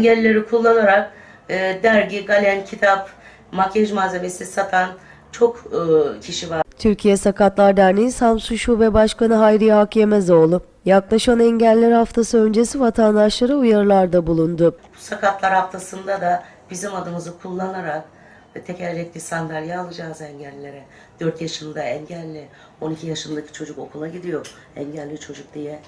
Engellileri kullanarak e, dergi, kalem, kitap, makyaj malzemesi satan çok e, kişi var. Türkiye Sakatlar Derneği Samsun Şube Başkanı Hayriye Hakyemezoğlu, yaklaşan engeller haftası öncesi vatandaşlara uyarılarda bulundu. Bu sakatlar haftasında da bizim adımızı kullanarak ve tekerlekli sandalye alacağız engellilere. 4 yaşında engelli, 12 yaşındaki çocuk okula gidiyor engelli çocuk diye.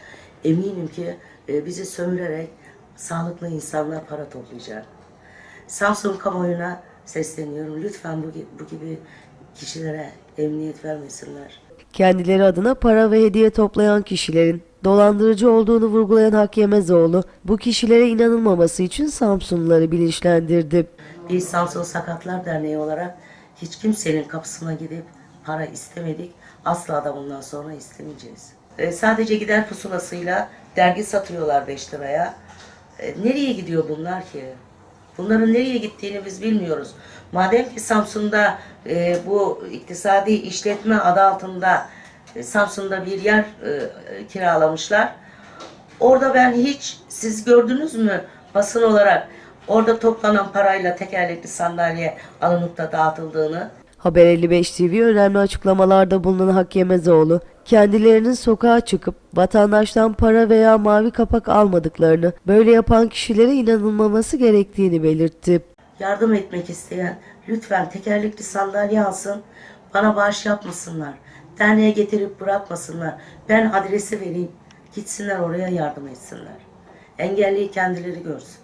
Eminim ki e, bizi sömürerek sağlıklı insanlar para toplayacak. Samsun kamuoyuna sesleniyorum. Lütfen bu, bu gibi kişilere emniyet vermesinler. Kendileri adına para ve hediye toplayan kişilerin dolandırıcı olduğunu vurgulayan Hakyemezoğlu, bu kişilere inanılmaması için Samsunluları bilinçlendirdi. Biz Samsun Sakatlar Derneği olarak hiç kimsenin kapısına gidip para istemedik. Asla da bundan sonra istemeyeceğiz. E, sadece gider pusulasıyla dergi satıyorlar 5 liraya. E, nereye gidiyor bunlar ki? Bunların nereye gittiğini biz bilmiyoruz. Madem ki Samsun'da e, bu iktisadi işletme adı altında e, Samsun'da bir yer e, kiralamışlar. Orada ben hiç siz gördünüz mü basın olarak orada toplanan parayla tekerlekli sandalye alınıp da dağıtıldığını? Haber 55 TV önemli açıklamalarda bulunan Hakyemezoğlu, kendilerinin sokağa çıkıp vatandaştan para veya mavi kapak almadıklarını, böyle yapan kişilere inanılmaması gerektiğini belirtti. Yardım etmek isteyen lütfen tekerlekli sandalye alsın, bana bağış yapmasınlar. Derneğe getirip bırakmasınlar. Ben adresi vereyim, gitsinler oraya yardım etsinler. Engelliyi kendileri görsün.